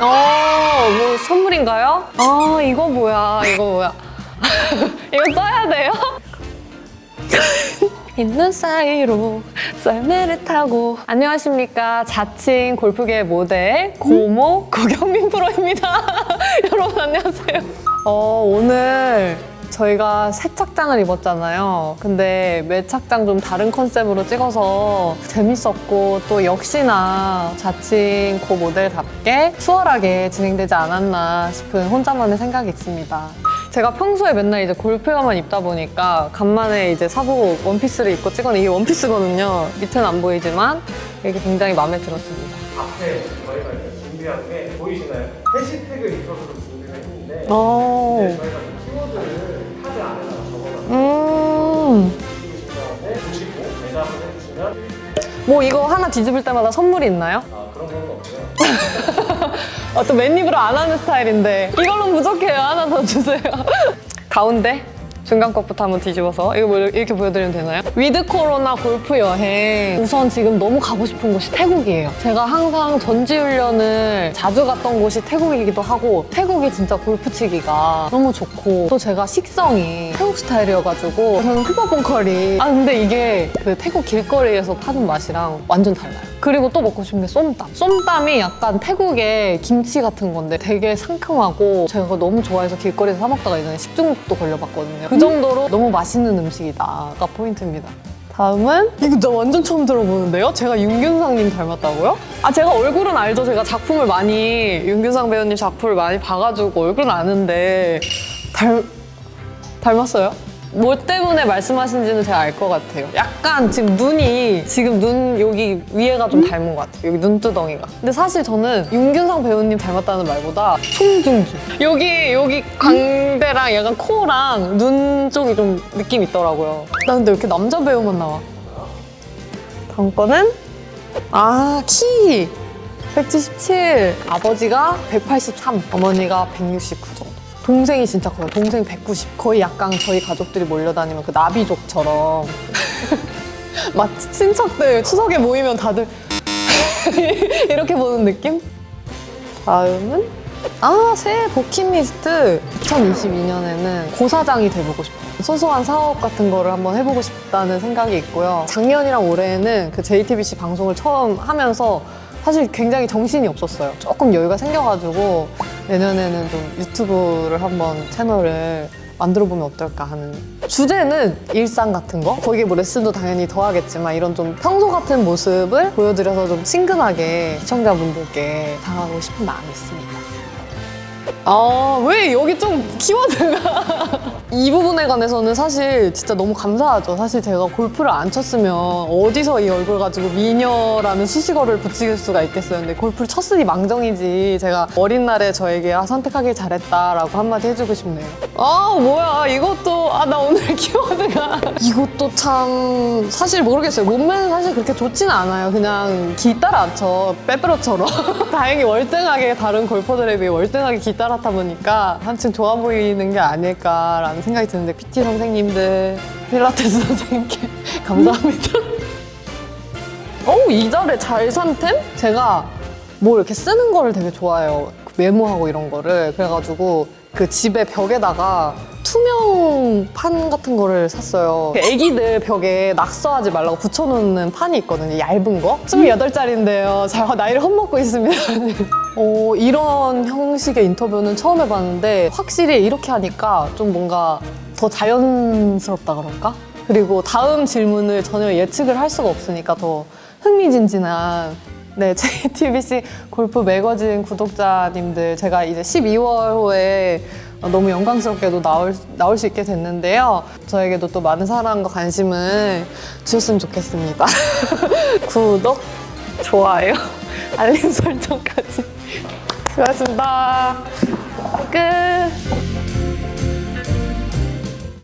어, 뭐 선물인가요? 아, 이거 뭐야? 이거 뭐야? 이거 써야 돼요? 있는 사이로 썰매를 타고 안녕하십니까 자칭 골프계 모델 고모 고경민 프로입니다 여러분 안녕하세요 어, 오늘 저희가 새 착장을 입었잖아요 근데 매 착장 좀 다른 컨셉으로 찍어서 재밌었고 또 역시나 자칭 고 모델답게 수월하게 진행되지 않았나 싶은 혼자만의 생각이 있습니다 제가 평소에 맨날 이제 골프화만 입다 보니까 간만에 이제 사복 원피스를 입고 찍었는데 이게 원피스거든요. 밑에는 안 보이지만 이게 굉장히 마음에 들었습니다. 앞에 저희가 이제 준비한 게 보이시나요? 해시태그 리서스를 준비를 했는데 오. 이제 저희가 이 키워드를 음. 뭐 이거 하나 뒤집을 때마다 선물이 있나요? 아, 그런 건 없고요. 어, 또 맨입으로 안 하는 스타일인데 이걸로 부족해요. 하나 더 주세요. 가운데 중간 것부터 한번 뒤집어서 이거 뭐 이렇게 보여드리면 되나요? 위드 코로나 골프 여행 우선 지금 너무 가고 싶은 곳이 태국이에요. 제가 항상 전지훈련을 자주 갔던 곳이 태국이기도 하고 태국이 진짜 골프 치기가 너무 좋고 또 제가 식성이 태국 스타일이어가지고 저는 쿠파봉커리 아 근데 이게 그 태국 길거리에서 파는 맛이랑 완전 달라요. 그리고 또 먹고 싶은 게 쏨땀. 쏨땀이 약간 태국의 김치 같은 건데 되게 상큼하고 제가 그거 너무 좋아해서 길거리에서 사 먹다가 예전에 식중독도 걸려봤거든요. 그 정도로 너무 맛있는 음식이다가 포인트입니다. 다음은 이거 나 완전 처음 들어보는데요? 제가 윤균상님 닮았다고요? 아 제가 얼굴은 알죠. 제가 작품을 많이 윤균상 배우님 작품을 많이 봐가지고 얼굴은 아는데 닮 닮았어요? 뭐 때문에 말씀하신지는 제가 알 것 같아요. 약간 지금 눈이 지금 눈 여기 위에가 좀 닮은 것 같아요. 여기 눈두덩이가. 근데 사실 저는 윤균상 배우님 닮았다는 말보다 송중기. 여기 여기 광대랑 약간 코랑 눈 쪽이 좀 느낌 있더라고요. 나 근데 왜 이렇게 남자 배우만 나와? 다음 거는 아 키. 177. 아버지가 183, 어머니가 169 정도. 동생이 진짜 커요. 동생 190. 거의 약간 저희 가족들이 몰려다니면 그 나비족처럼. 막 친척들 추석에 모이면 다들 이렇게 보는 느낌? 다음은 아 새해 버킷리스트 2022년에는 고사장이 돼보고 싶어요. 소소한 사업 같은 거를 한번 해보고 싶다는 생각이 있고요. 작년이랑 올해는 그 JTBC 방송을 처음 하면서 사실 굉장히 정신이 없었어요. 조금 여유가 생겨가지고 내년에는 좀 유튜브를 한번 채널을 만들어 보면 어떨까 하는 주제는 일상 같은 거 거기에 뭐 레슨도 당연히 더하겠지만 이런 좀 평소 같은 모습을 보여드려서 좀 친근하게 시청자분들께 다가가고 싶은 마음이 있습니다. 아, 왜 여기 좀 키워드가. 이 부분에 관해서는 사실 진짜 너무 감사하죠. 사실 제가 골프를 안 쳤으면 어디서 이 얼굴 가지고 미녀라는 수식어를 붙일 수가 있겠어요. 근데 골프를 쳤으니 망정이지. 제가 어린 날에 저에게 아, 선택하길 잘했다라고 한마디 해주고 싶네요. 아, 뭐야. 이것도, 아, 나 오늘 키워드가. 이것도 참, 사실 모르겠어요. 몸매는 사실 그렇게 좋지는 않아요. 그냥 기 따라 안 쳐. 빼빼로처럼. 다행히 월등하게 다른 골퍼들에 비해 월등하게 기 따라 타 보니까 한층 좋아 보이는 게 아닐까라는 생각이 드는데 PT 선생님들, 필라테스 선생님께 감사합니다. 어우, 이 자리에 잘 산템? 제가 뭐 이렇게 쓰는 거를 되게 좋아해요. 그 메모하고 이런 거를. 그래가지고 그 집에 벽에다가 투명 판 같은 거를 샀어요. 그 애기들 벽에 낙서하지 말라고 붙여놓는 판이 있거든요. 얇은 거. 28짜리인데요. 제가 나이를 헛먹고 있습니다. 어, 이런 형식의 인터뷰는 처음 해봤는데 확실히 이렇게 하니까 좀 뭔가 더 자연스럽다 그럴까? 그리고 다음 질문을 전혀 예측을 할 수가 없으니까 더 흥미진진한 네, JTBC 골프 매거진 구독자님들 제가 이제 12월 호에 너무 영광스럽게도 나올, 나올 수 있게 됐는데요. 저에게도 또 많은 사랑과 관심을 주셨으면 좋겠습니다. 구독, 좋아요, 알림 설정까지. 수고하셨습니다. 끝.